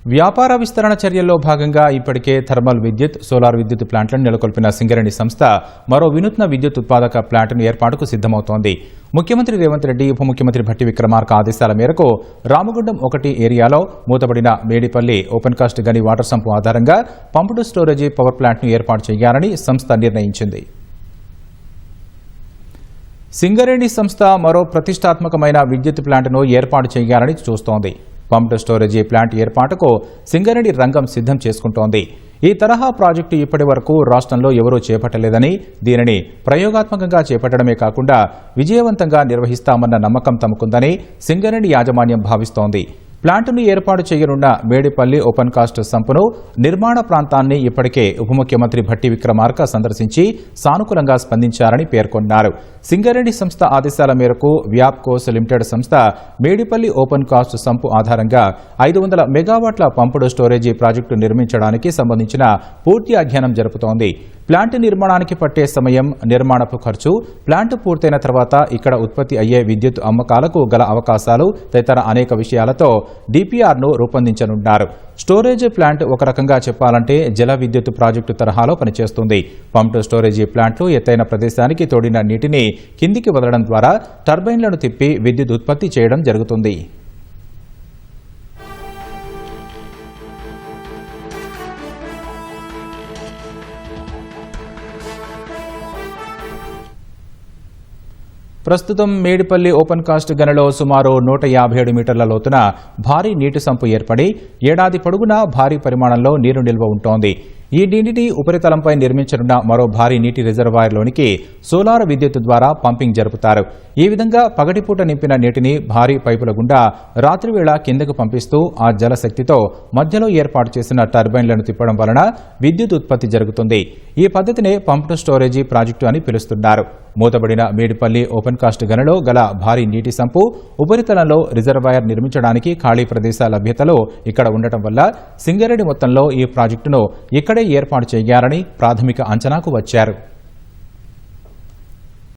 వ్యాపార విస్తరణ చర్యల్లో భాగంగా ఇప్పటికే థర్మల్ విద్యుత్ సోలార్ విద్యుత్ ప్లాంట్లను నెలకొల్పిన సింగరేణి సంస్థ మరో వినూత్న విద్యుత్ ఉత్పాదక ప్లాంట్ను ఏర్పాటుకు సిద్దమవుతోంది ముఖ్యమంత్రి రేవంత్ రెడ్డి ఉప ముఖ్యమంత్రి భట్టి విక్రమార్క ఆదేశాల మేరకు రామగుండం ఒకటి ఏరియాలో మూతబడిన మేడిపల్లి ఓపెన్ కాస్ట్ గని వాటర్ సంపు ఆధారంగా పంపుడు స్టోరేజీ పవర్ ప్లాంట్ను ఏర్పాటు చేయాలని సంస్థ నిర్ణయించింది. సింగరేణి సంస్థ మరో ప్రతిష్టాత్మకమైన విద్యుత్ ప్లాంట్ను ఏర్పాటు చేయాలని చూస్తోంది. పంప్డ్ స్టోరేజీ ప్లాంట్ ఏర్పాటుకు సింగరేణి రంగం సిద్ధం చేసుకుంటోంది. ఈ తరహా ప్రాజెక్టు ఇప్పటి వరకు రాష్ట్రంలో ఎవరూ చేపట్టలేదని దీనిని ప్రయోగాత్మకంగా చేపట్టడమే కాకుండా విజయవంతంగా నిర్వహిస్తామన్న నమ్మకం తమకుందని సింగరేణి యాజమాన్యం భావిస్తోంది. ప్లాంటును ఏర్పాటు చేయనున్న మేడిపల్లి ఓపెన్ కాస్ట్ సంపును నిర్మాణ ప్రాంతాన్ని ఇప్పటికే ఉప ముఖ్యమంత్రి భట్టి విక్రమార్క సందర్శించి సానుకూలంగా స్పందించారని పేర్కొన్నారు. సింగరేణి సంస్థ ఆదేశాల మేరకు వ్యాప్కోస్ లిమిటెడ్ సంస్థ మేడిపల్లి ఓపెన్ కాస్ట్ సంపు ఆధారంగా ఐదు వందల మెగావాట్ల పంపుడు స్టోరేజీ ప్రాజెక్టు నిర్మించడానికి సంబంధించిన పూర్తి అధ్యయనం జరుపుతోంది. ప్లాంట్ నిర్మాణానికి పట్టే సమయం నిర్మాణపు ఖర్చు ప్లాంట్ పూర్తయిన తర్వాత ఇక్కడ ఉత్పత్తి అయ్యే విద్యుత్ అమ్మకాలకు గల అవకాశాలు తదితర అనేక విషయాలతో డిపిఆర్ను రూపొందించనున్నారు. స్టోరేజ్ ప్లాంట్ ఒక రకంగా చెప్పాలంటే జల విద్యుత్ ప్రాజెక్టు తరహాలో పనిచేస్తుంది. పంప్ స్టోరేజీ ప్లాంట్లు ఎత్తైన ప్రదేశానికి తోడిన నీటిని కిందికి వదలడం ద్వారా టర్బైన్లను తిప్పి విద్యుత్ ఉత్పత్తి చేయడం జరుగుతుంది. ప్రస్తుతం మేడిపల్లి ఓపెన్ కాస్ట్ గనిలో సుమారు నూట యాభై ఏడు మీటర్ల లోతున భారీ నీటి సంపు ఏర్పడి ఏడాది పొడుగునా భారీ పరిమాణంలో నీరు నిల్వ ఉంటోంది. ఈ నీటిని ఉపరితలంపై నిర్మించనున్న మరో భారీ నీటి రిజర్వాయర్లోనికి సోలార్ విద్యుత్ ద్వారా పంపింగ్ జరుపుతారు. ఈ విధంగా పగటిపూట నింపిన నీటిని భారీ పైపుల గుండా రాత్రివేళ కిందకు పంపిస్తూ ఆ జలశక్తితో మధ్యలో ఏర్పాటు చేసిన టర్బైన్లను తిప్పడం వలన విద్యుత్ ఉత్పత్తి జరుగుతుంది. ఈ పద్ధతినే పంప్డ్ స్టోరేజీ ప్రాజెక్టు అని పిలుస్తున్నారు. మూతబడిన మేడిపల్లి ఓపెన్ కాస్ట్ గనలో గల భారీ నీటి సంపు ఉపరితలంలో రిజర్వాయర్ నిర్మించడానికి ఖాళీ ప్రదేశాల లభ్యతలో ఇక్కడ ఉండటం వల్ల సింగరేణి మొత్తంలో ఈ ప్రాజెక్టును ఇక్కడే ఏర్పాటు చేయాలని ప్రాథమిక అంచనాకు వచ్చారు.